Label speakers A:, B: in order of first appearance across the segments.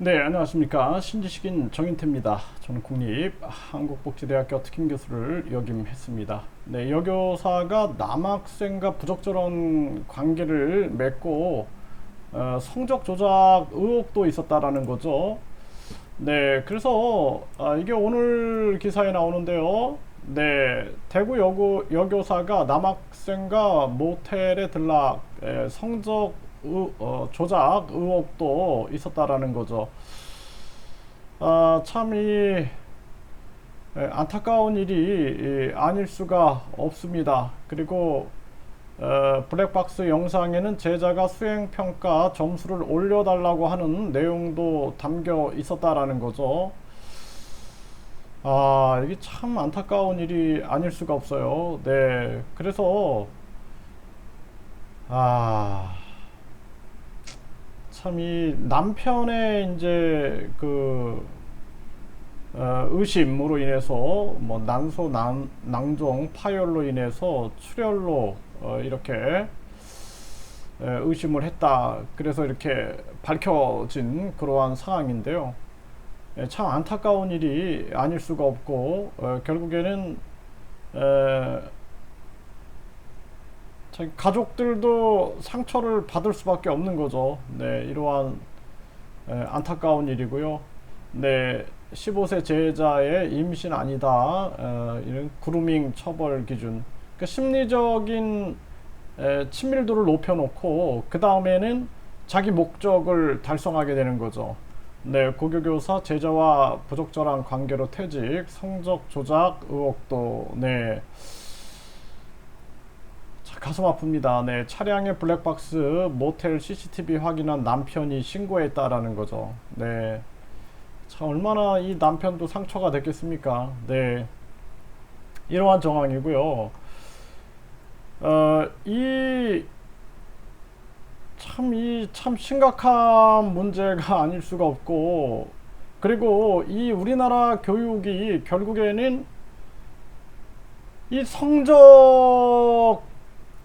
A: 네, 안녕하십니까. 신지식인 정인태입니다. 저는 국립 한국복지대학교 특임 교수를 역임했습니다. 네, 여교사가 남학생과 부적절한 관계를 맺고 어, 성적 조작 의혹도 있었다라는 거죠. 네, 그래서 아, 이게 오늘 기사에 나오는데요. 네, 대구 여고, 여교사가 남학생과 모텔에 들락 에, 성적 의, 어, 조작 의혹도 있었다라는 거죠. 아, 참이 안타까운 일이 이, 아닐 수가 없습니다. 그리고 어, 블랙박스 영상에는 제자가 수행 평가 점수를 올려달라고 하는 내용도 담겨 있었다라는 거죠. 아, 이게 참 안타까운 일이 아닐 수가 없어요. 네, 그래서 아. 참 이 남편의 이제 그 어, 의심으로 인해서 뭐 난소 낭, 낭종 파열로 인해서 출혈로 어, 이렇게 에, 의심을 했다. 그래서 이렇게 밝혀진 그러한 상황인데요. 예, 참 안타까운 일이 아닐 수가 없고 어, 결국에는 에, 자기 가족들도 상처를 받을 수밖에 없는 거죠. 네, 이러한 에, 안타까운 일이고요. 네, 15세 제자의 임신 아니다. 어, 이런 그루밍 처벌 기준. 그러니까 심리적인 에, 친밀도를 높여놓고 그 다음에는 자기 목적을 달성하게 되는 거죠. 네, 고교교사 제자와 부적절한 관계로 퇴직, 성적 조작 의혹도 네. 자, 가슴 아픕니다. 네, 차량의 블랙박스 모텔 CCTV 확인한 남편이 신고했다라는 거죠. 네. 자, 얼마나 이 남편도 상처가 됐겠습니까? 네. 이러한 정황이고요. 어, 이, 참, 이, 참 심각한 문제가 아닐 수가 없고, 그리고 이 우리나라 교육이 결국에는 이 성적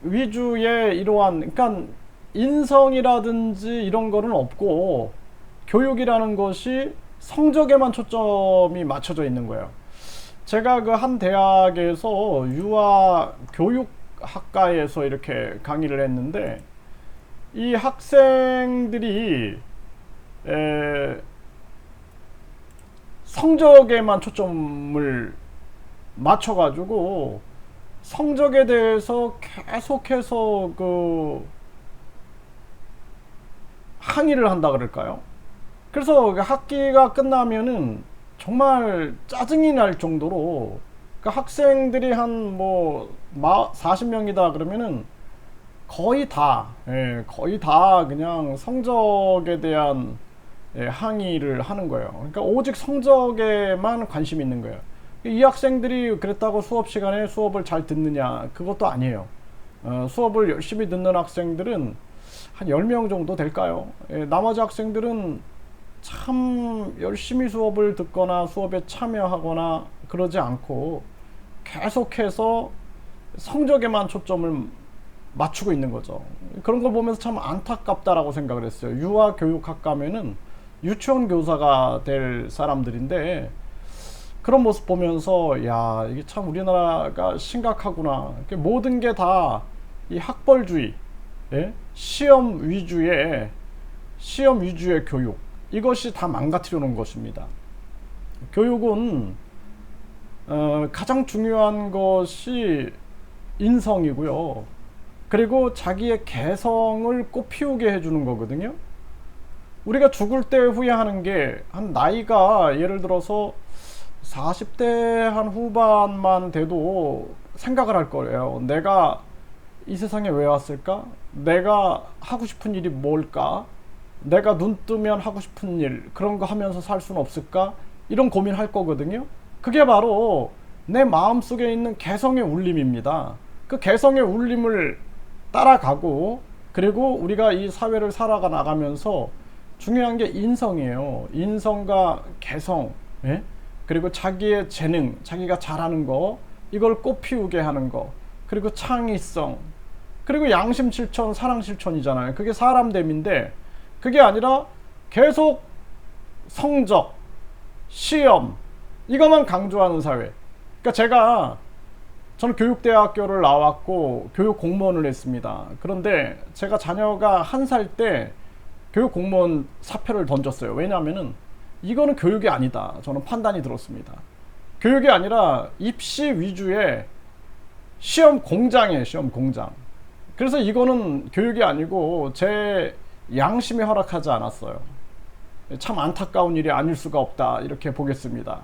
A: 위주의 이러한, 그러니까 인성이라든지 이런 거는 없고, 교육이라는 것이 성적에만 초점이 맞춰져 있는 거예요. 제가 그 한 대학에서 유아 교육학과에서 이렇게 강의를 했는데 이 학생들이 에, 성적에만 초점을 맞춰가지고 성적에 대해서 계속해서 그 항의를 한다 그럴까요? 그래서 학기가 끝나면은 정말 짜증이 날 정도로 그 학생들이 한 뭐 40명이다 그러면은 거의 다, 예, 거의 다 그냥 성적에 대한 예, 항의를 하는 거예요. 그러니까 오직 성적에만 관심 있는 거예요. 이 학생들이 그랬다고 수업 시간에 수업을 잘 듣느냐? 그것도 아니에요. 어, 수업을 열심히 듣는 학생들은 한 10명 정도 될까요? 예, 나머지 학생들은 참 열심히 수업을 듣거나 수업에 참여하거나 그러지 않고 계속해서 성적에만 초점을 맞추고 있는 거죠. 그런 걸 보면서 참 안타깝다라고 생각을 했어요. 유아 교육학 가면은 유치원 교사가 될 사람들인데 그런 모습 보면서 야 이게 참 우리나라가 심각하구나. 모든 게 다 이 학벌주의, 예? 시험 위주의 시험 위주의 교육 이것이 다 망가뜨려 놓은 것입니다. 교육은 어, 가장 중요한 것이 인성이고요. 그리고 자기의 개성을 꽃피우게 해주는 거거든요. 우리가 죽을 때 후회하는 게 한 나이가 예를 들어서 40대 한 후반만 돼도 생각을 할 거예요. 내가 이 세상에 왜 왔을까? 내가 하고 싶은 일이 뭘까? 내가 눈 뜨면 하고 싶은 일 그런 거 하면서 살 수는 없을까? 이런 고민할 거거든요. 그게 바로 내 마음 속에 있는 개성의 울림입니다. 그 개성의 울림을 따라가고 그리고 우리가 이 사회를 살아가 나가면서 중요한 게 인성이에요. 인성과 개성, 예? 그리고 자기의 재능, 자기가 잘하는 거, 이걸 꽃피우게 하는 거, 그리고 창의성, 그리고 양심 실천, 사랑 실천이잖아요. 그게 사람됨인데 그게 아니라 계속 성적, 시험 이것만 강조하는 사회. 그러니까 제가 저는 교육대학교를 나왔고 교육 공무원을 했습니다. 그런데 제가 자녀가 한 살 때 교육 공무원 사표를 던졌어요. 왜냐하면은 이거는 교육이 아니다. 저는 판단이 들었습니다. 교육이 아니라 입시 위주의 시험 공장이에요. 시험 공장. 그래서 이거는 교육이 아니고 제 양심이 허락하지 않았어요. 참 안타까운 일이 아닐 수가 없다. 이렇게 보겠습니다.